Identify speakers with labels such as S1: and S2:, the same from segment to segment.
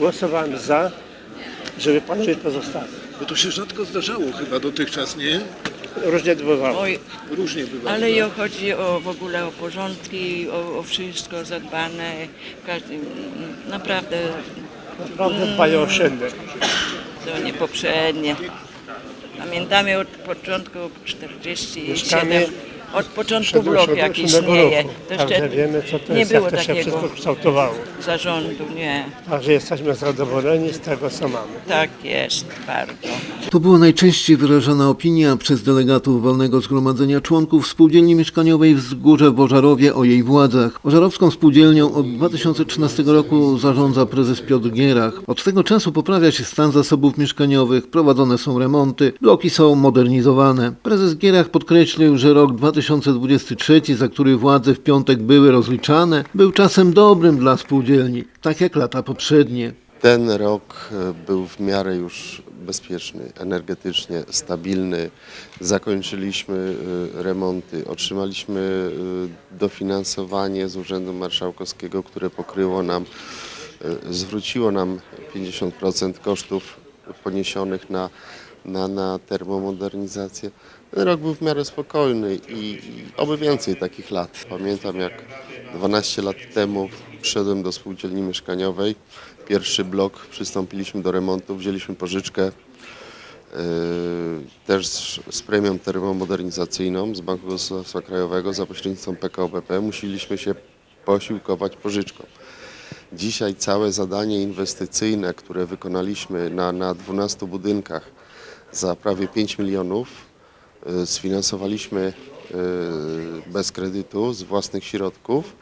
S1: głosowałem za, żeby płacić pozostałe.
S2: Bo to się rzadko zdarzało chyba dotychczas, nie?
S1: Różnie bywało.
S3: Oj,
S2: Różnie bywa.
S3: ale i chodzi o w ogóle o porządki, o, o wszystko zadbane. Każdy, naprawdę
S1: Naprawdę dbają o siebie.
S3: to nie poprzednie. Pamiętamy od początku 47,
S1: Mieszkamy
S3: od początku bloku jak
S1: 67
S3: istnieje.
S1: roku.
S3: To
S1: Także
S3: jeszcze
S1: wiemy, co to
S3: nie
S1: jest,
S3: było
S1: jak to się
S3: takiego
S1: wszystko kształtowało.
S3: zarządu, nie.
S1: Także jesteśmy zadowoleni z tego, co mamy.
S3: Tak jest, bardzo.
S4: To była najczęściej wyrażana opinia przez delegatów walnego zgromadzenia członków spółdzielni mieszkaniowej Wzgórze w Ożarowie o jej władzach. Ożarowską spółdzielnią od 2013 roku zarządza prezes Piotr Gierach. Od tego czasu poprawia się stan zasobów mieszkaniowych, prowadzone są remonty, bloki są modernizowane. Prezes Gierach podkreślił, że rok 2023, za który władze w piątek były rozliczane, był czasem dobrym dla spółdzielni, tak jak lata poprzednie.
S5: Ten rok e, był w miarę już bezpieczny, energetycznie stabilny. Zakończyliśmy e, remonty, otrzymaliśmy e, dofinansowanie z Urzędu Marszałkowskiego, które pokryło nam, zwróciło nam 50% kosztów poniesionych na, na, na termomodernizację. Ten rok był w miarę spokojny i, i oby więcej takich lat. Pamiętam jak 12 lat temu przyszedłem do spółdzielni mieszkaniowej. Pierwszy blok, przystąpiliśmy do remontu, wzięliśmy pożyczkę yy, też z, z premią termomodernizacyjną z Banku Gospodarstwa Krajowego za pośrednictwem PKO BP. Musieliśmy się posiłkować pożyczką. Dzisiaj całe zadanie inwestycyjne, które wykonaliśmy na, na 12 budynkach za prawie 5 milionów, y, sfinansowaliśmy y, bez kredytu, z własnych środków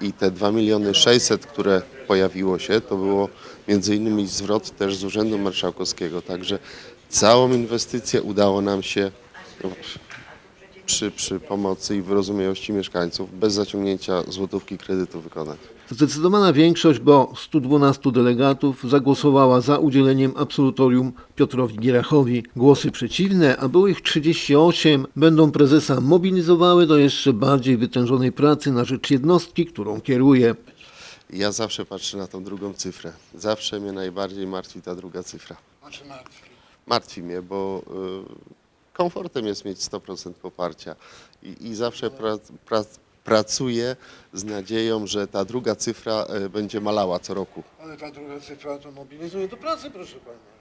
S5: i te 2 miliony 600, które pojawiło się, to było między innymi zwrot też z Urzędu Marszałkowskiego. Także całą inwestycję udało nam się przy, przy pomocy i wyrozumiałości mieszkańców bez zaciągnięcia złotówki kredytu wykonać.
S4: Zdecydowana większość, bo 112 delegatów zagłosowała za udzieleniem absolutorium Piotrowi Gierachowi. Głosy przeciwne, a było ich 38, będą prezesa mobilizowały do jeszcze bardziej wytężonej pracy na rzecz jednostki, którą kieruje.
S5: Ja zawsze patrzę na tą drugą cyfrę. Zawsze mnie najbardziej martwi ta druga cyfra. Martwi mnie, bo y, komfortem jest mieć 100% poparcia i, i zawsze pra, pra, pracuję z nadzieją, że ta druga cyfra y, będzie malała co roku.
S2: Ale ta druga cyfra to mobilizuje do pracy, proszę pana.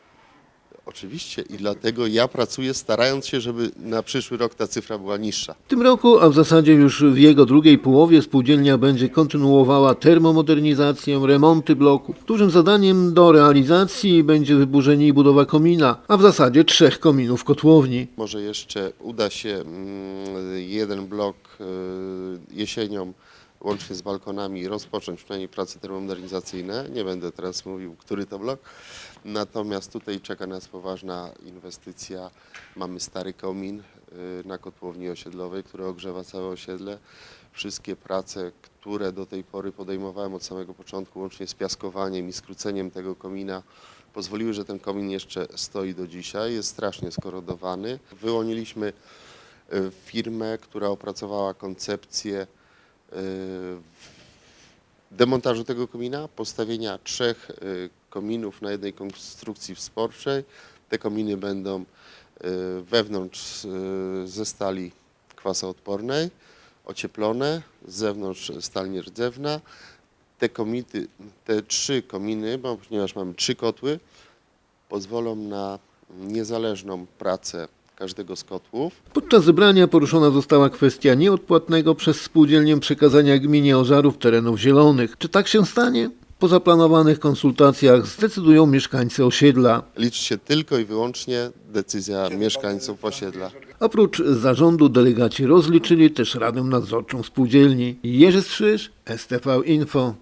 S5: Oczywiście i dlatego ja pracuję starając się, żeby na przyszły rok ta cyfra była niższa.
S4: W tym roku, a w zasadzie już w jego drugiej połowie, spółdzielnia będzie kontynuowała termomodernizację, remonty bloków. Dużym zadaniem do realizacji będzie wyburzenie i budowa komina, a w zasadzie trzech kominów kotłowni.
S5: Może jeszcze uda się mm, jeden blok y, jesienią łącznie z balkonami rozpocząć przynajmniej prace termomodernizacyjne. Nie będę teraz mówił, który to blok. Natomiast tutaj czeka nas poważna inwestycja. Mamy stary komin y, na kotłowni osiedlowej, który ogrzewa całe osiedle. Wszystkie prace, które do tej pory podejmowałem od samego początku, łącznie z piaskowaniem i skróceniem tego komina, pozwoliły, że ten komin jeszcze stoi do dzisiaj. Jest strasznie skorodowany. Wyłoniliśmy y, firmę, która opracowała koncepcję demontażu tego komina, postawienia trzech y, kominów na jednej konstrukcji wsporczej. Te kominy będą y, wewnątrz y, ze stali kwasoodpornej, ocieplone, z zewnątrz stal nierdzewna. Te komity, te trzy kominy, bo ponieważ mamy trzy kotły, pozwolą na niezależną pracę każdego z kotłów.
S4: Podczas zebrania poruszona została kwestia nieodpłatnego przez spółdzielnię przekazania gminie Ożarów terenów zielonych. Czy tak się stanie? Po zaplanowanych konsultacjach zdecydują mieszkańcy osiedla.
S5: Liczy się tylko i wyłącznie decyzja mieszkańców osiedla.
S4: Oprócz zarządu delegaci rozliczyli też Radę Nadzorczą Spółdzielni. Jerzy Strzyż, STV Info.